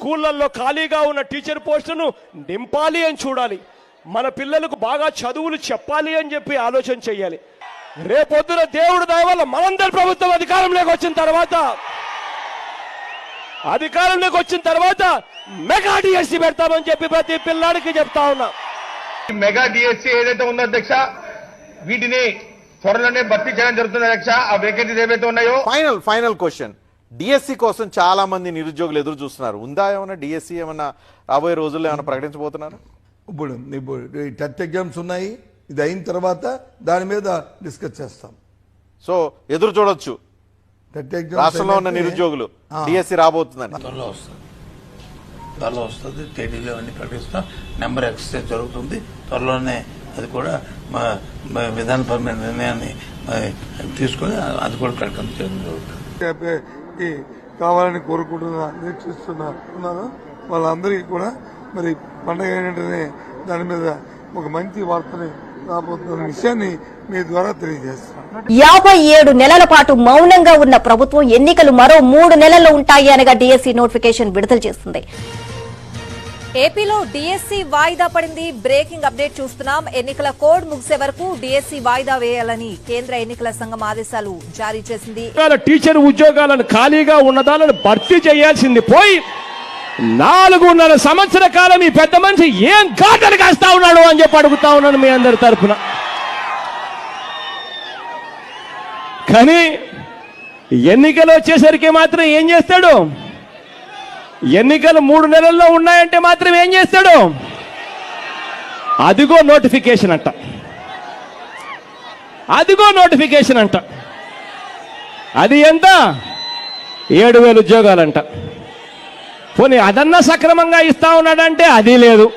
స్కూళ్ళల్లో ఖాళీగా ఉన్న టీచర్ పోస్టును నింపాలి అని చూడాలి. మన పిల్లలకు బాగా చదువులు చెప్పాలి అని చెప్పి ఆలోచన చేయాలి. రేపొద్దున దేవుడు దయ వల్ల మనందరి ప్రభుత్వం అధికారంలోకి వచ్చిన తర్వాత అధికారంలోకి వచ్చిన తర్వాత మెగా డిఎస్సి పెడతామని చెప్పి ప్రతి పిల్లాడికి చెప్తా ఉన్నా. మెగా డిఎస్సీ ఏదైతే ఉందో అధ్యక్ష వీటిని త్వరలోనే భర్తీ చేయడం జరుగుతుంది అధ్యక్ష. ఆ వేకెన్సీస్ ఏవైతే ఉన్నాయో ఫైనల్ ఫైనల్ క్వశ్చన్ డిఎస్సి కోసం చాలా మంది నిరుద్యోగులు ఎదురు చూస్తున్నారు. ఉందా ఏమన్నా డిఎస్సి ఏమన్నా రాబోయే రోజుల్లో ఏమైనా ప్రకటించబోతున్నారు? ఇప్పుడు ఇప్పుడు టెట్ ఎగ్జామ్స్ ఉన్నాయి. ఇది అయిన తర్వాత దాని మీద డిస్కస్ చేస్తాం. సో ఎదురు చూడొచ్చు. టెట్ ఎగ్జామ్స్ రాష్ట్రంలో ఉన్న నిరుద్యోగులు. డిఎస్సి రాబోతుందని. త్వరలో వస్తుంది. త్వరలో వస్తుంది. తేదీలో అన్ని ప్రకటిస్తాం. నెంబర్ ఎక్సర్సైజ్ జరుగుతుంది. త్వరలోనే అది కూడా మా విధానపరమైన నిర్ణయాన్ని తీసుకొని అది కూడా ప్రకటన చేయడం జరుగుతుంది. ఈ కావాలని కోరుకుంటున్నా నిరీక్షిస్తున్నా. ఉన్నాను. వాళ్ళందరికీ కూడా మరి పండగ ఏంటంటే దాని మీద ఒక మంచి వార్తని రాబోతున్న విషయాన్ని మీ ద్వారా తెలియజేస్తాను. యాభై ఏడు నెలల పాటు మౌనంగా ఉన్న ప్రభుత్వం ఎన్నికలు మరో మూడు నెలల్లో ఉంటాయి అనగా డిఎస్సి నోటిఫికేషన్ విడుదల చేస్తుంది. ఏపీలో డిఎస్సి వాయిదా పడింది. బ్రేకింగ్ అప్డేట్ చూస్తున్నాం. ఎన్నికల కోడ్ ముగిసే వరకు డీఎస్సీ వాయిదా వేయాలని కేంద్ర ఎన్నికల సంఘం ఆదేశాలు జారీ చేసింది. టీచర్ ఉద్యోగాలను ఖాళీగా ఉన్నదాలను భర్తీ చేయాల్సింది పోయి నాలుగున్నర సంవత్సర కాలం ఈ పెద్ద మనిషి ఏం గాటలు కాస్తా ఉన్నాడు అని చెప్పి అడుగుతా ఉన్నాను మీ అందరి తరఫున కానీ ఎన్నికలు వచ్చేసరికి మాత్రం ఏం చేస్తాడు? ఎన్నికలు మూడు నెలల్లో ఉన్నాయంటే మాత్రం ఏం చేస్తాడు? అదిగో నోటిఫికేషన్ అంట. అదిగో నోటిఫికేషన్ అంట. అది ఎంత? ఏడు వేలు ఉద్యోగాలంట. పోనీ అదన్నా సక్రమంగా ఇస్తా ఉన్నాడంటే అది లేదు.